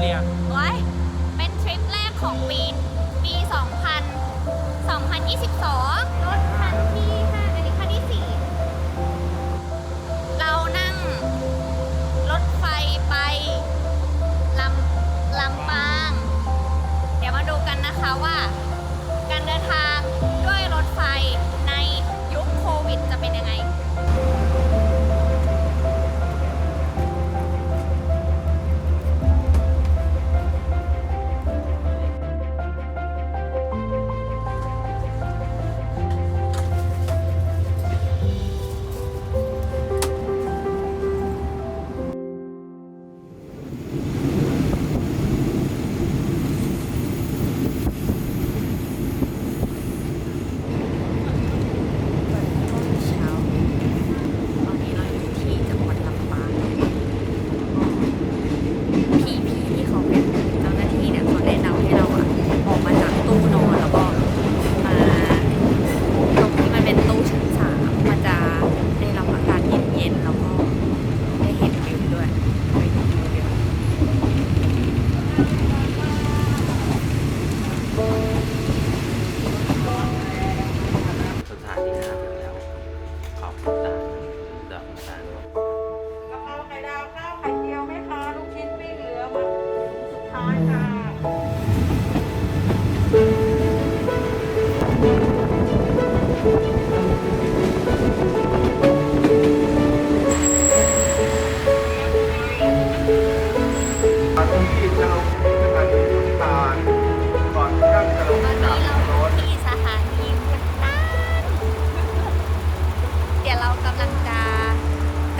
เนี่ยไว้เป็นทริปแรกของปีปี 2000 2022 รถคันที่ 5 อันนี้คันที่ 4 เรานั่งรถไฟไปลำลำปาง เดี๋ยวมาดูกันนะคะว่า การเดินทาง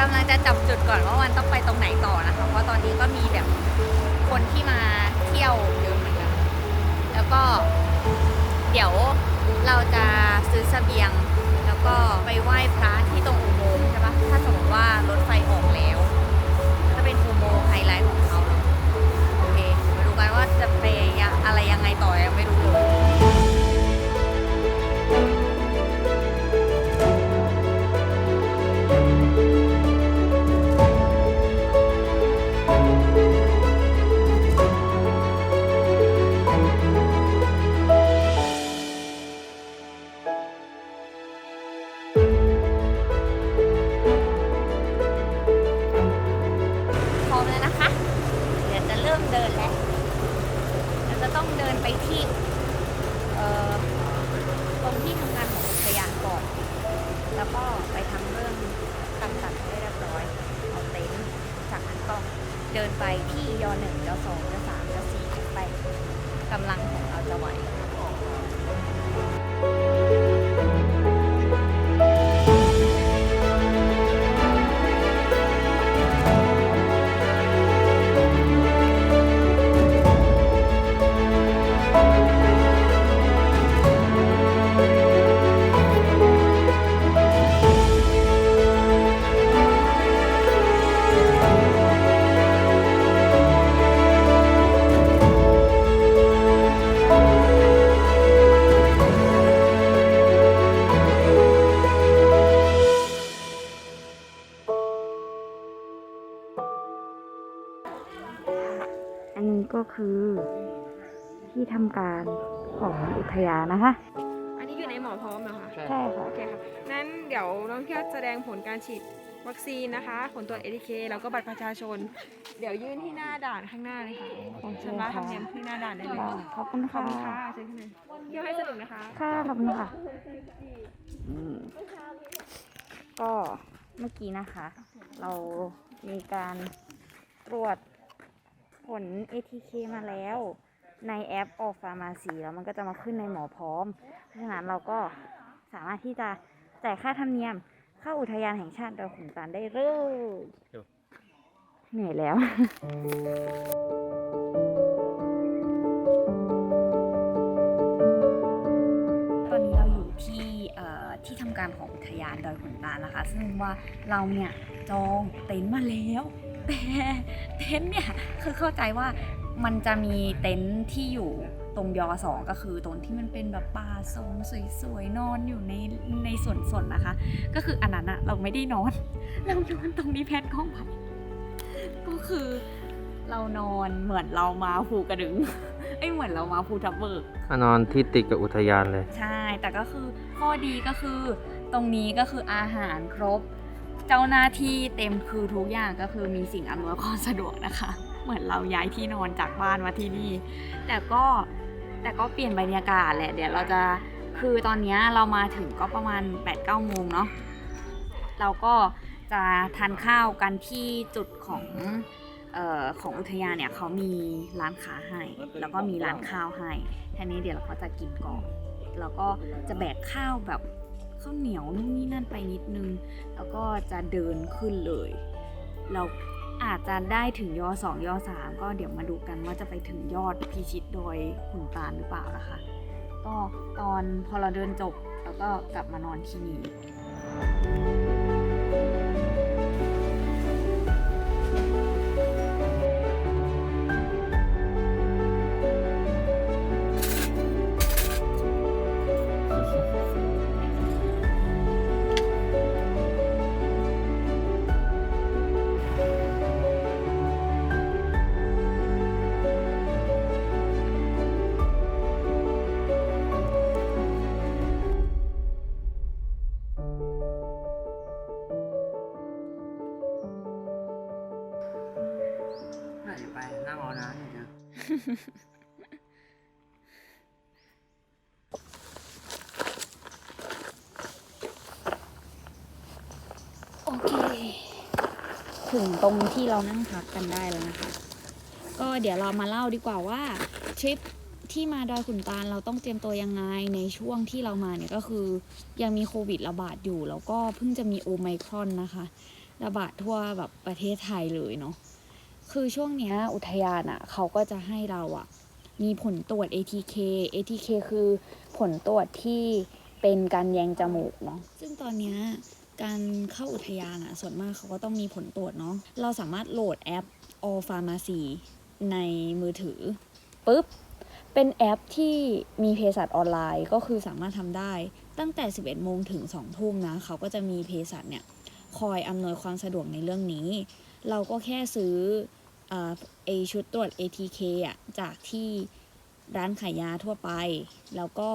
กำลังจะจับจุดก่อนว่าวันต้องไปตรงไหนต่อนะคะเพราะตอนนี้ก็มีแบบคนที่มาเที่ยวเยอะเหมือนกันแล้วก็เดี๋ยวเราจะซื้อเสบียง แล้วก็ไปไหว้พระที่ตรงอุโมงค์ใช่ปะถ้าสมมติว่ารถไฟออกแล้ว จะเป็นอุโมงค์ไฮไลท์ของเขา ดินไปที่ยหนึ่งยสอง ของอุทยานนะคะ อันนี้อยู่ในหมอพร้อมเหรอคะ ใช่ค่ะ โอเคค่ะ นั้นเดี๋ยวน้องเที่ยวแสดงผลการฉีดวัคซีนนะคะ ผลตรวจ ATK แล้วก็บัตรประชาชน เดี๋ยวยื่นที่หน้าด่านข้างหน้าเลยค่ะของชำระธรรมเนียมที่หน้าด่านได้เลยค่ะขอบคุณขอบค่ะ คุณค่ะเชิญขึ้นเลยเที่ยวให้สนุกนะคะ ค่ะขอบคุณค่ะอืมก็เมื่อกี้นะคะ เรามีการตรวจผล ATK มาแล้ว ในแอปออกฟาร์มาซีแล้วมันก็จะมาขึ้นในหมอพร้อม เพราะฉะนั้นเราก็สามารถที่จะจ่ายค่าธรรมเนียมเข้าอุทยานแห่งชาติดอยขุนตาลได้เลยเดี๋ยวเหนื่อยแล้วตอนนี้เราอยู่ที่เอ่อที่ทำการของอุทยานดอยขุนตาลนะคะ ซึ่งว่าเราเนี่ยจองเต็นท์มาแล้ว แต่เต็นท์เนี่ยคือเข้าใจว่า มันจะมีเต็นท์ที่อยู่ตรงยอสองก็คือตรงที่มันเป็นแบบป่าโซนสวยๆนอนอยู่ในในสวนๆนะคะ ก็คืออันนั้นอะเราไม่ได้นอน เรานอนตรงนี้แพทกล้องไปก็คือเรานอนเหมือนเรามาภูกระดึงเอ้ยเหมือนเรามาภูทับเบิกนอนที่ติดกับอุทยานเลย ใช่ แต่ก็คือข้อดีก็คือตรงนี้ก็คืออาหารครบ เจ้าหน้าที่เต็มคือทุกอย่างก็คือมีสิ่งอำนวยความสะดวกนะคะ เหมือนเราย้ายที่นอนจากบ้านมาที่นี่ แต่ก็แต่ก็เปลี่ยนบรรยากาศแหละ เดี๋ยวเราจะคือตอนนี้เรามาถึงก็ประมาณ8ปดเก้าโมงเนาะเราก็จะทานข้าวกันที่จุดของออของอุทยานเนี่ยเขามีร้านค้าให้ แล้วก็มีร้านข้าวให้ทีนี้เดี๋ยวเราก็จะกินก่อนแล้วก็จะแบกข้าวแบบข้าวเหนียวนู่นนี่นั่นไปนิดนึง แล้วก็จะเดินขึ้นเลย เรา อาจจะได้ถึงยอสองยอสามก็เดี๋ยวมาดูกันว่าจะไปถึงยอดพิชิตโดยขุนตาลหรือเปล่านะคะ ก็ตอนพอเราเดินจบแล้วก็กลับมานอนที่นี่ โอเค ถึงตรงที่เรานั่งพักกันได้แล้วนะคะ ก็เดี๋ยวเรามาเล่าดีกว่าว่าทริปที่มาดอยขุนตาลเราต้องเตรียมตัวยังไงในช่วงที่เรามาเนี่ยก็คือยังมีโควิดระบาดอยู่ แล้วก็เพิ่งจะมีโอไมครอนนะคะ ระบาดทั่วแบบประเทศไทยเลยเนาะ คือช่วงเนี้ยอุทยานอะ่ะเขาก็จะให้เราอะ่ะ มีผลตรวจ ATK ATK คือผลตรวจที่เป็นการแยงจมูกเนาะซึ่งตอนเนี้ยการเข้าอุทยานอะส่วนมากเขาก็ต้องมีผลตรวจเนาะเราสามารถโหลดแอป All Pharmacy ในมือถือปุ๊บ เป็นแอปที่มีเภสัชออนไลน์ก็คือสามารถทำได้ ตั้งแต่ 11 โมงถึง 2 ทุ่มนะ เขาก็จะมีเภสัชเนี่ย คอยอำนวยความสะดวกในเรื่องนี้ เราก็แค่ซื้อเออ ไอชุดตรวจ ATK อะจากที่ร้านขายยาทั่วไป แล้วก็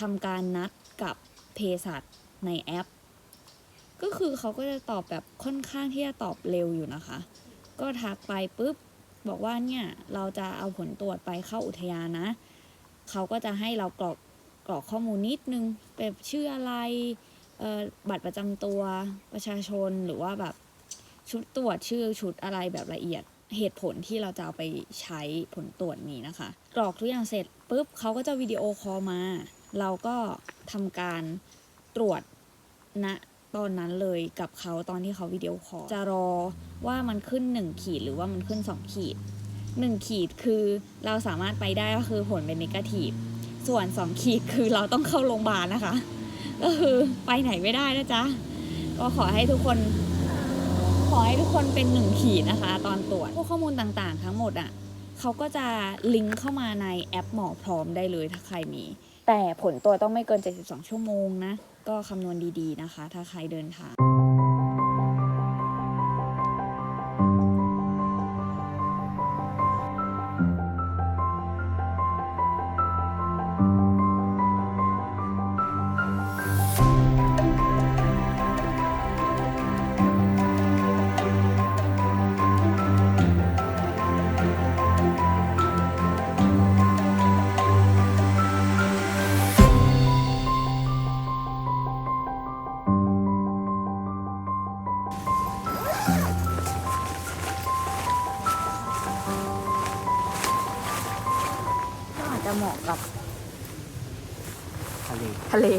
ทำการนัดกับเภสัชในแอป ก็คือเขาก็จะตอบแบบค่อนข้างที่จะตอบเร็วอยู่นะคะ ก็ทักไปปุ๊บบอกว่าเนี่ยเราจะเอาผลตรวจไปเข้าอุทยานนะ เขาก็จะให้เรากรอกกรอกข้อมูลนิดนึงแบบชื่ออะไรบัตรประจำตัวประชาชนหรือว่าแบบ ชุดตรวจชื่อชุดอะไรแบบละเอียดเหตุผลที่เราจะเอาไปใช้ผลตรวจนี้นะคะ กรอกทุกอย่างเสร็จปุ๊บเขาก็จะวิดีโอคอลมา เราก็ทำการตรวจณตอนนั้นเลยกับเขาตอนที่เขาวิดีโอคอลจะรอว่ามันขึ้น 1 ขีดหรือว่ามันขึ้น 2 ขีด 1 ขีดคือเราสามารถไปได้ก็คือผลเป็นนิเกทีฟส่วน 2 ขีดคือเราต้องเข้าโรงพยาบาลนะคะ ก็คือไปไหนไม่ได้นะจ๊ะ ก็ขอให้ทุกคน อให้ทุกคนเป็นหนึ่งขีดนะคะ ตอนตรวจพวกข้อมูลต่างๆ ทั้งหมดอะเขาก็จะลิงก์เข้ามาในแอปหมอพร้อมได้เลยถ้าใครมี แต่ผลตัวต้องไม่เกิน 72 ชั่วโมงนะ ก็คำนวณดีๆนะคะ ถ้าใครเดินทาง ทะเล